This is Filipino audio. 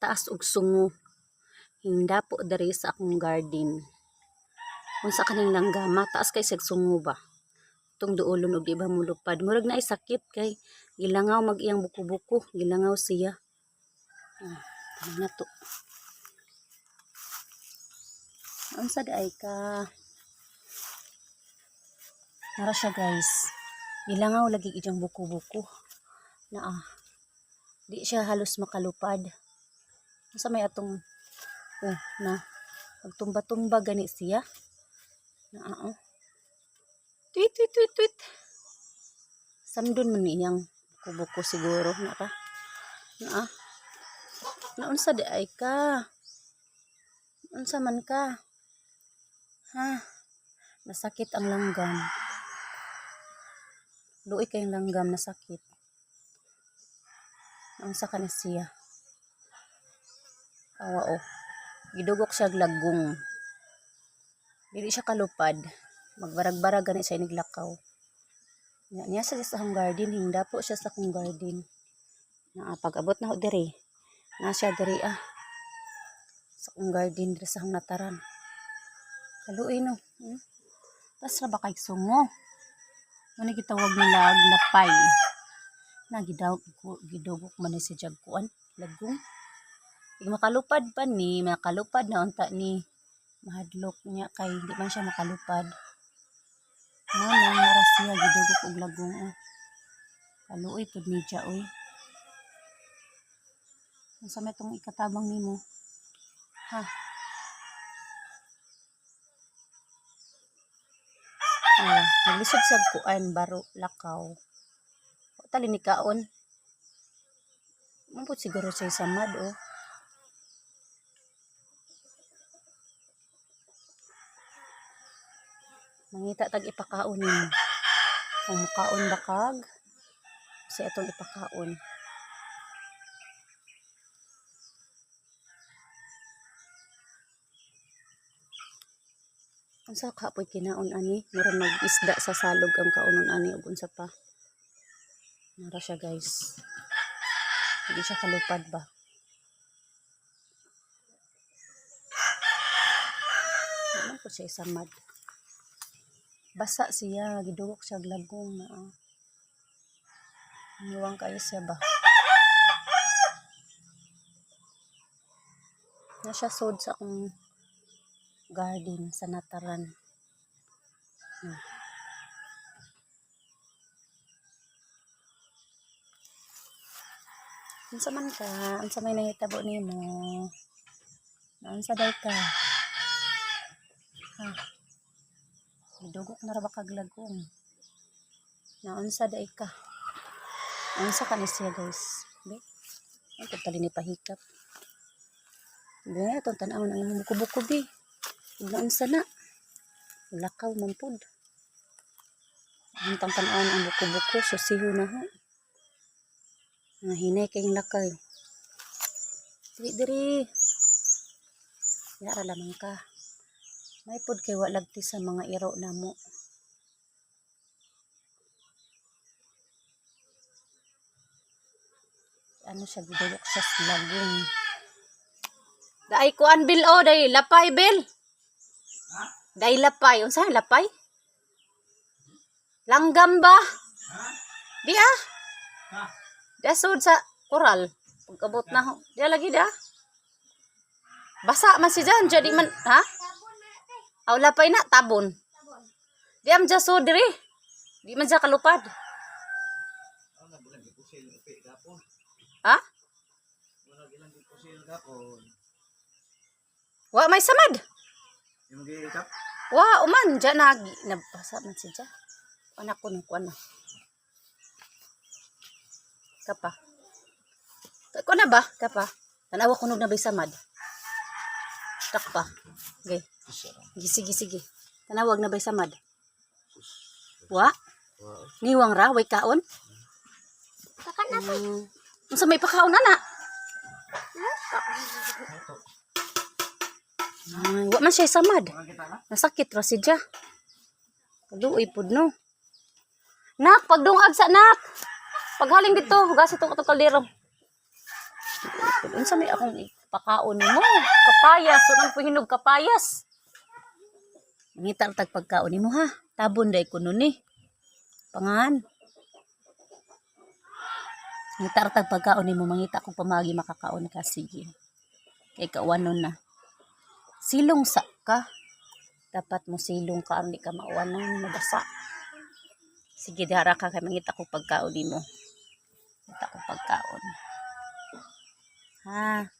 taas og sungo. Hinda po diri sa akong garden. Kung sa kaning langgama, taas kay sag sungo ba? Itong duolon og di ba mulupad. Murag na sakit kay gilangaw mag iyang buko-buko. Gilangaw siya. Ah, na to. Unsa di ay ka? Nara siya guys. Gilangaw lagi ijang buko-buko. Na ah. Di siya halos makalupad. Sa may atong oh, na pagtumba-tumba gani siya. Na ah. oh. Tweet, tweet, tweet, tweet. Samdon man niyang buko-buko siguro na ka. Na ah. Naunsa di ay ka? Unsa man ka? Ha? Nasakit ang langgam. Luoy kayong langgam na sakit. Ang sa kanis siya. Awa o. Gidugok siya og lagong. Dili siya kalupad. Magbarag-barag gani siya niglakaw. Nya niya sa sa akong garden, hinda po siya sa akong garden. Na pag-abot na ho diri. Na siya diri ah. Sa akong garden diri sa akong nataran. Kaluoy no. Hmm? Tas na ba kay sungo? Ano gitawag nila og lapay? Na gidaw gidugok man ni si Jagkuan, lagong. Makalupad pa ni, makalupad na unta ni mahadlok niya kay di man siya makalupad. Mo nang nara siya gidugok og lagong. Oh. Kaluoy pud ni siya oy. Unsa may tong ikatabang nimo? Ha? Ah, naglisod sa kuan baro lakaw. Tali ni kaon. Mampot siguro siya samad oh. Mangita tag ipakaon nimo. Kung mukaon bakag, sa itong ipakaon. Unsa ka po'y kinaon ani? Mura mag-isda sa salog ang kaunon ani ug unsa pa. Nara siya guys. Hindi siya kalupad ba? Ano po siya isamad? Basa siya, gidurok siya lagong na. ah. Niwang kayo siya ba? Na siya sod sa akong garden sa Nataran. Hmm. Unsa man ka? Unsa may nahitabo nimo? Naunsa day ka? Ha? Idugok na ra ba kag lagong? Naunsa day ka? Naunsa ka ni guys? Be? Ay, kung tali ni pahikap. Be, itong tanawon ang imong buko-buko be. Naunsa na? Lakaw man pod. Ang tangtanawon ang buko-buko, susiho na ho. Nga hinay kayong lakay. Diri diri. Yara lamang ka. May pod kay walagti sa mga iro na mo. Ano siya gidulok sa lagong. Daay kuan bil o, day lapay bil. Day lapay. Unsa lapay? Langgam ba? Di ah. Dasod sa koral. Pagkabot na ho. Di lagi da. Basa man si Jan. Jadi man, ha? Aw lapay na, tabon. Di am jasod diri. Di man siya kalupad. Ha? Wa may samad. Wa uman dyan na nabasa man si Jan. Anak ko nung kuan na. Kapa. Ko na ba? Kapa. Tanawa ko nung nabay samad. Takpa. Okay. Sige, sige, sige. Tanawag na bay samad. Wa? Niwang ra, way kaon? Kakat na po. Hmm. Unsa may pakaon ana? Ay, wa man siya samad. Nasakit ra si Ja. Kaluoy pud no. Nak, pagdungag sa nak. Paghaling dito, hugas itong atong kaldero. Unsa may akong ipakaon nimo, kapayas, so nang hinog kapayas. Mangita tag pagkaon nimo ha. Tabon day kuno ni. Pangan. Mangita tag pagkaon nimo, mangita kung pamagi makakaon ka sige. Kay kawanon na. Silong sa ka. Dapat mo silong ka ang di ka mauwanan mabasa. Sige, dihara ka kay mangita ko pagkaon nimo. Mangita ko pagkaon. Ha.